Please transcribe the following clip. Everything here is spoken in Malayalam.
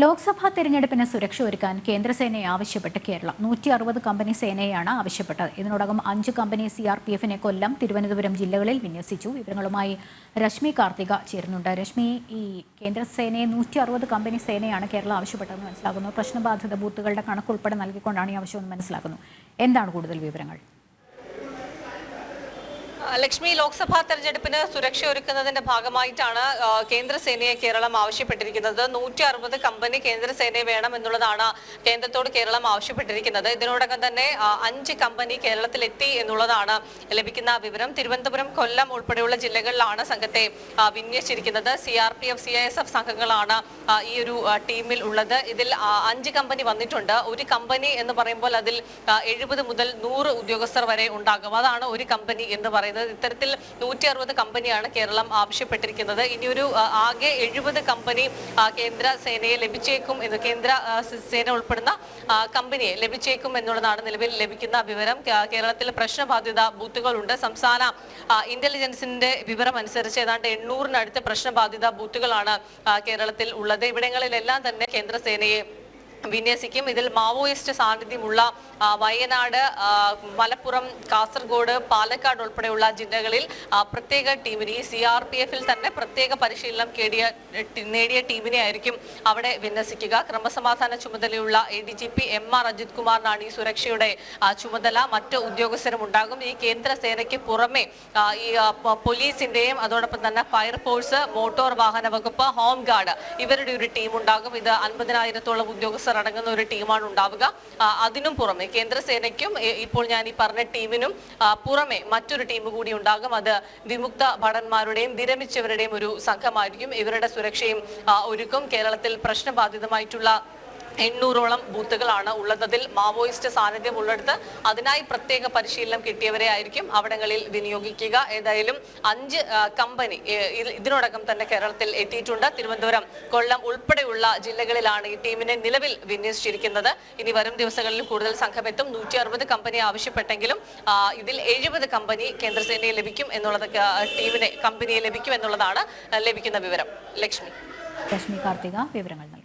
ലോക്സഭാ തെരഞ്ഞെടുപ്പിന് സുരക്ഷ ഒരുക്കാൻ കേന്ദ്രസേനയെ ആവശ്യപ്പെട്ട് കേരളം. നൂറ്റി അറുപത് കമ്പനി സേനയാണ് ആവശ്യപ്പെട്ടത്. ഇതിനോടകം അഞ്ച് കമ്പനി സി ആർ പി എഫിനെ കൊല്ലം തിരുവനന്തപുരം ജില്ലകളിൽ വിന്യസിച്ചു. വിവരങ്ങളുമായി രശ്മി കാർത്തിക ചേരുന്നുണ്ട്. രശ്മി ഈ കേന്ദ്രസേനയെ നൂറ്റി അറുപത് കമ്പനി സേനയാണ് കേരളം ആവശ്യപ്പെട്ടതെന്ന് മനസ്സിലാക്കുന്നു. പ്രശ്നബാധിത ബൂത്തുകളുടെ കണക്കുൾപ്പെടെ നൽകിക്കൊണ്ടാണ് ഈ ആവശ്യമെന്ന് മനസ്സിലാക്കുന്നു. എന്താണ് കൂടുതൽ വിവരങ്ങൾ? ലക്ഷ്മി ലോക്സഭാ തെരഞ്ഞെടുപ്പിന് സുരക്ഷ ഒരുക്കുന്നതിന്റെ ഭാഗമായിട്ടാണ് കേന്ദ്രസേനയെ കേരളം ആവശ്യപ്പെട്ടിരിക്കുന്നത്. നൂറ്റി അറുപത് കമ്പനി കേന്ദ്രസേനയെ വേണം എന്നുള്ളതാണ് കേന്ദ്രത്തോട് കേരളം ആവശ്യപ്പെട്ടിരിക്കുന്നത്. ഇതിനോടകം തന്നെ അഞ്ച് കമ്പനി കേരളത്തിലെത്തി എന്നുള്ളതാണ് ലഭിക്കുന്ന വിവരം. തിരുവനന്തപുരം കൊല്ലം ഉൾപ്പെടെയുള്ള ജില്ലകളിലാണ് സംഘത്തെ വിന്യസിച്ചിരിക്കുന്നത്. C R P F C I S F സംഘങ്ങളാണ് ഈ ഒരു ടീമിൽ ഉള്ളത്. ഇതിൽ അഞ്ച് കമ്പനി വന്നിട്ടുണ്ട്. ഒരു കമ്പനി എന്ന് പറയുമ്പോൾ അതിൽ എഴുപത് മുതൽ നൂറ് ഉദ്യോഗസ്ഥർ വരെ ഉണ്ടാകും. അതാണ് ഒരു കമ്പനി എന്ന് പറയുന്നത്. ഇത്തരത്തിൽ നൂറ്റി അറുപത് കമ്പനിയാണ് കേരളം ആവശ്യപ്പെട്ടിരിക്കുന്നത്. ഇനിയൊരു ആകെ എഴുപത് കമ്പനി കേന്ദ്ര സേനയെ ലഭിച്ചേക്കും എന്ന് കേന്ദ്ര സേന ഉൾപ്പെടുന്ന കമ്പനിയെ ലഭിച്ചേക്കും എന്നുള്ളതാണ് നിലവിൽ ലഭിക്കുന്ന വിവരം. കേരളത്തിൽ പ്രശ്നബാധിത ബൂത്തുകളുണ്ട്. സംസ്ഥാന ഇന്റലിജൻസിന്റെ വിവരം അനുസരിച്ച് ഏതാണ്ട് എണ്ണൂറിനടുത്ത് പ്രശ്നബാധിത ബൂത്തുകളാണ് കേരളത്തിൽ ഉള്ളത്. ഇവിടങ്ങളിലെല്ലാം തന്നെ കേന്ദ്രസേനയെ വിന്യസിക്കും. ഇതിൽ മാവോയിസ്റ്റ് സാന്നിധ്യമുള്ള വയനാട് മലപ്പുറം കാസർഗോഡ് പാലക്കാട് ഉൾപ്പെടെയുള്ള ജില്ലകളിൽ പ്രത്യേക ടീമിനെ ഈ സി ആർ പി എഫിൽ തന്നെ പ്രത്യേക പരിശീലനം കേടിയ നേടിയ ടീമിനെ ആയിരിക്കും അവിടെ വിന്യസിക്കുക. ക്രമസമാധാന ചുമതലയുള്ള A D G P M R Ajith കുമാറിനാണ് ഈ സുരക്ഷയുടെ ചുമതല. മറ്റ് ഉദ്യോഗസ്ഥരും ഉണ്ടാകും. ഈ കേന്ദ്ര സേനയ്ക്ക് പുറമെ ഈ പോലീസിന്റെയും അതോടൊപ്പം തന്നെ ഫയർഫോഴ്സ് മോട്ടോർ വാഹന വകുപ്പ് ഹോം ഗാർഡ് ഇവരുടെ ഒരു ടീം ഉണ്ടാകും ഇത് അൻപതിനായിരത്തോളം ഉദ്യോഗസ്ഥർ അടങ്ങുന്ന ഒരു ടീമാണ് ഉണ്ടാവുക. അതിനും പുറമെ കേന്ദ്രസേനയ്ക്കും ഇപ്പോൾ ഞാൻ ഈ പറഞ്ഞ ടീമിനും പുറമെ മറ്റൊരു ടീം കൂടി ഉണ്ടാകും. അത് വിമുക്ത ഭടന്മാരുടെയും വിരമിച്ചവരുടെയും ഒരു സംഘമായിരിക്കും. ഇവരുടെ സുരക്ഷയും ഒരുക്കും. കേരളത്തിൽ പ്രശ്നബാധിതമായിട്ടുള്ള എണ്ണൂറോളം ബൂത്തുകളാണ് ഉള്ളതതിൽ മാവോയിസ്റ്റ് സാന്നിധ്യം ഉള്ളിടത്ത് അതിനായി പ്രത്യേക പരിശീലനം കിട്ടിയവരെ ആയിരിക്കും അവിടങ്ങളിൽ വിനിയോഗിക്കുക. ഏതായാലും അഞ്ച് കമ്പനി ഇതിനോടകം തന്നെ കേരളത്തിൽ എത്തിയിട്ടുണ്ട്. തിരുവനന്തപുരം കൊല്ലം ഉൾപ്പെടെയുള്ള ജില്ലകളിലാണ് ഈ ടീമിനെ നിലവിൽ വിന്യസിച്ചിരിക്കുന്നത്. ഇനി വരും ദിവസങ്ങളിൽ കൂടുതൽ സംഘമെത്തും. നൂറ്റി അറുപത് കമ്പനി ആവശ്യപ്പെട്ടെങ്കിലും ഇതിൽ എഴുപത് കമ്പനി കേന്ദ്രസേനയെ ലഭിക്കും എന്നുള്ളത് ടീമിനെ കമ്പനിയെ ലഭിക്കും എന്നുള്ളതാണ് ലഭിക്കുന്ന വിവരം. ലക്ഷ്മി. ലക്ഷ്മി കാർത്തിക വിവരങ്ങൾ